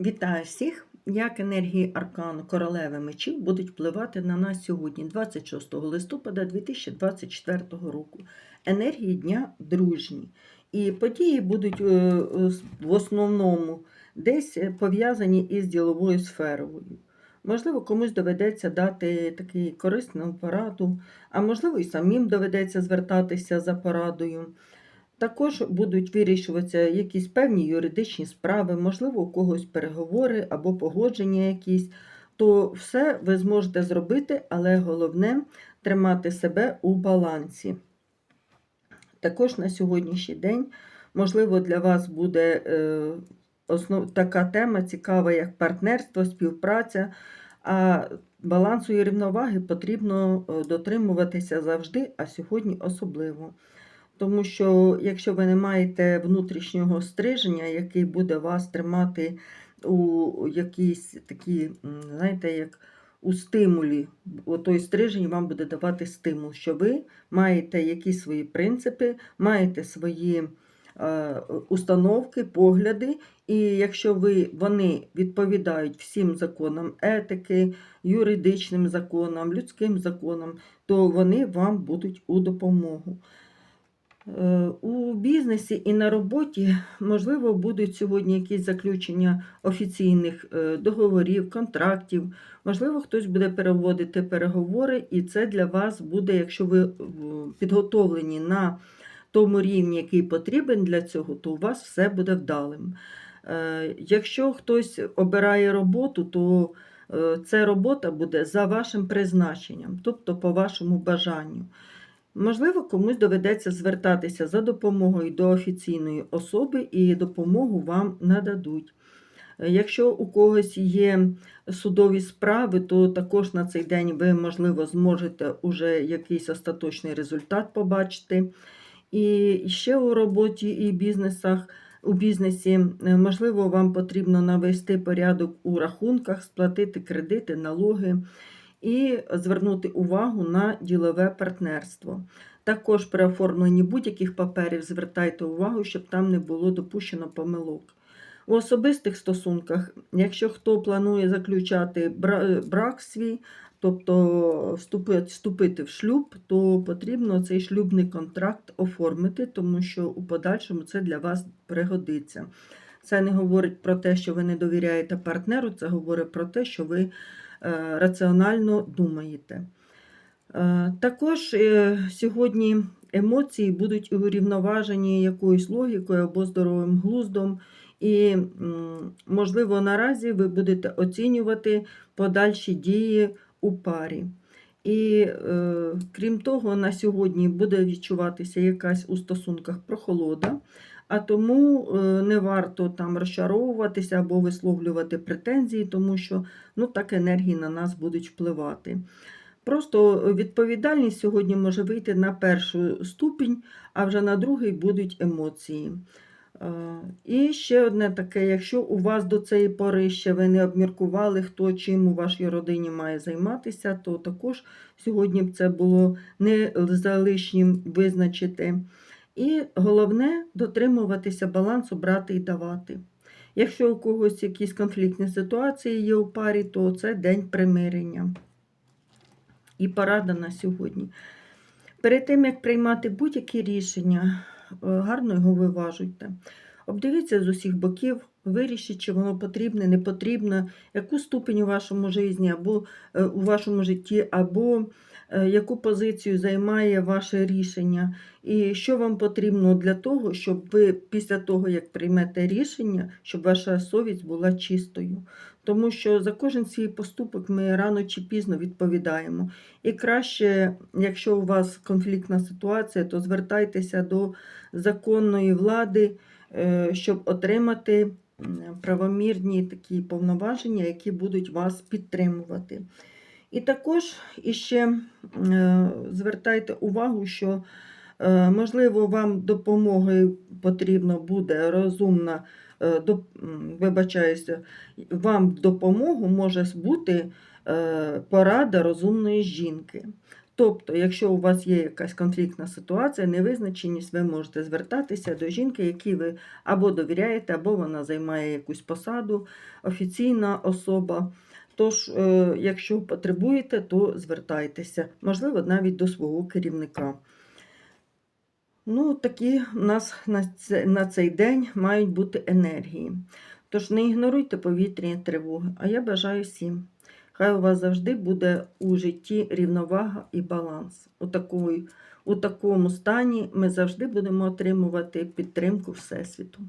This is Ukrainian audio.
Вітаю всіх! Як енергії аркану королеви мечів будуть впливати на нас сьогодні, 26 листопада 2024 року. Енергії дня дружні. І події будуть е, е, в основному десь пов'язані із діловою сферою. Можливо, комусь доведеться дати такий корисну пораду, а можливо, і самим доведеться звертатися за порадою. Також будуть вирішуватися якісь певні юридичні справи, можливо, у когось переговори або погодження якісь. То все ви зможете зробити, але головне тримати себе у балансі. Також на сьогоднішній день, можливо, для вас буде е, основ, така тема цікава, як партнерство, співпраця. А балансу і рівноваги потрібно е, дотримуватися завжди, а сьогодні особливо. Тому що, якщо ви не маєте внутрішнього стриження, який буде вас тримати у якійсь такі, знаєте, як у стимулі, той стрижень вам буде давати стимул, що ви маєте якісь свої принципи, маєте свої е, установки, погляди, і якщо ви, вони відповідають всім законам етики, юридичним законам, людським законам, то вони вам будуть у допомогу. Е, у бізнесі і на роботі, можливо, будуть сьогодні якісь заключення офіційних е, договорів, контрактів. Можливо, хтось буде переводити переговори, і це для вас буде, якщо ви підготовлені на тому рівні, який потрібен для цього, то у вас все буде вдалим. Е, якщо хтось обирає роботу, то ця робота буде за вашим призначенням, тобто по вашому бажанню. Можливо, комусь доведеться звертатися за допомогою до офіційної особи і допомогу вам нададуть. Якщо у когось є судові справи, то також на цей день ви, можливо, зможете уже якийсь остаточний результат побачити. І ще у роботі і бізнесах, у бізнесі, можливо, вам потрібно навести порядок у рахунках, сплатити кредити, налоги і звернути увагу на ділове партнерство. Також при оформленні будь-яких паперів звертайте увагу, щоб там не було допущено помилок. У особистих стосунках, якщо хто планує заключати брак свій, тобто вступити в шлюб, то потрібно цей шлюбний контракт оформити, тому що у подальшому це для вас пригодиться. Це не говорить про те, що ви не довіряєте партнеру, це говорить про те, що ви раціонально думаєте. Е, також е, сьогодні емоції будуть урівноважені якоюсь логікою або здоровим глуздом, і, можливо, наразі ви будете оцінювати подальші дії у парі. І, крім того, на сьогодні буде відчуватися якась у стосунках прохолода а тому е, не варто там розчаровуватися або висловлювати претензії, тому що ну, так енергії на нас будуть впливати. Просто відповідальність сьогодні може вийти на першу ступінь, а вже на другий будуть емоції. Е, і ще одне таке: якщо у вас до цієї пори ще ви не обміркували, хто чим у вашій родині має займатися, то також сьогодні б це було не залишнім визначити. І головне дотримуватися балансу брати і давати. Якщо у когось якісь конфліктні ситуації є у парі, то це день примирення. І порада на сьогодні. Перед тим, як приймати будь-які рішення, е, гарно його виважуйте. Обдивіться з усіх боків, вирішіть, чи воно потрібне, не потрібно, яку ступень у вашому житті, або е, у вашому житті, або яку позицію займає ваше рішення, і що вам потрібно для того, щоб ви після того, як приймете рішення, щоб ваша совість була чистою. Тому що за кожен свій поступок ми рано чи пізно відповідаємо. І краще, якщо у вас конфліктна ситуація, то звертайтеся до законної влади, е, щоб отримати правомірні такі повноваження, які будуть вас підтримувати. І також іще е, звертайте увагу, що, е, можливо, вам допомогою потрібно буде розумна, е, вибачаюся, вам допомогу може бути порада розумної жінки. Тобто, якщо у вас є якась конфліктна ситуація, невизначеність, ви можете звертатися до жінки, якій ви або довіряєте, або вона займає якусь посаду, офіційна особа. Тож, е, якщо потребуєте, то звертайтеся, можливо, навіть до свого керівника. Ну, такі у нас на, на цей день мають бути енергії. Тож не ігноруйте повітряні тривоги. А я бажаю всім. Хай у вас завжди буде у житті рівновага і баланс. У, такої, у такому стані ми завжди будемо отримувати підтримку Всесвіту.